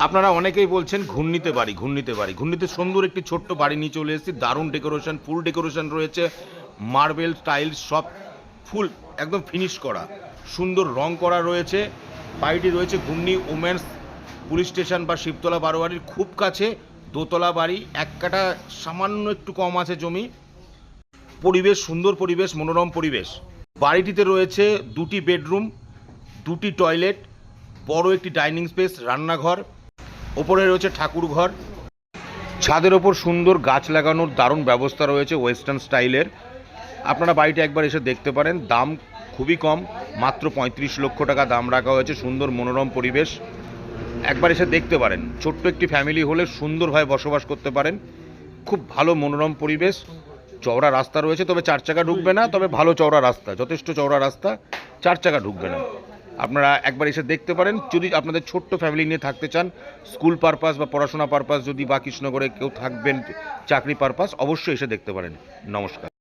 আপনারা অনেকেই বলছেন ঘূর্ণিতে বাড়ি ঘূর্ণিতে বাড়ি। ঘূর্ণিতে সুন্দর একটি ছোট্ট বাড়ি নিয়ে চলে এসেছি। দারুণ ডেকোরেশন ফুল ডেকোরেশন রয়েছে। মার্বেল টাইলস সব ফুল একদম ফিনিশ করা। সুন্দর রং করা রয়েছে। বাড়িটি রয়েছে ঘূর্ণি উমেন্স পুলিশ স্টেশন বা শিবতলা বারোয়ারির খুব কাছে। দোতলা বাড়ি, এক কাটা সামান্য একটু কম আছে জমি। পরিবেশ, সুন্দর পরিবেশ, মনোরম পরিবেশ। বাড়িটিতে রয়েছে দুটি বেডরুম দুটি টয়লেট বড় একটি ডাইনিং স্পেস রান্নাঘর। ওপরে রয়েছে ঠাকুর ঘর ছাদের ওপর সুন্দর গাছ লাগানোর দারুণ ব্যবস্থা রয়েছে ওয়েস্টার্ন স্টাইলের। আপনারা বাড়িটা একবার এসে দেখতে পারেন। দাম খুবই কম, মাত্র পঁয়ত্রিশ লক্ষ টাকা দাম রাখা হয়েছে, সুন্দর মনোরম পরিবেশ। একবার এসে দেখতে পারেন। ছোট্ট একটি ফ্যামিলি হলে সুন্দরভাবে বসবাস করতে পারেন। খুব ভালো মনোরম পরিবেশ, চওড়া রাস্তা রয়েছে, তবে চার চাকা ঢুকবে না, তবে ভালো চওড়া রাস্তা, যথেষ্ট চওড়া রাস্তা, চার চাকা ঢুকবে না। আপনারা একবার এসে দেখতে পারেন। যদি আপনাদের ছোট্ট ফ্যামিলি নিয়ে থাকতে চান স্কুল পারপাস বা পড়াশোনা পারপাস যদি বা কৃষ্ণগরে কেউ থাকবেন, চাকরি পারপাস অবশ্যই এসে দেখতে পারেন। নমস্কার।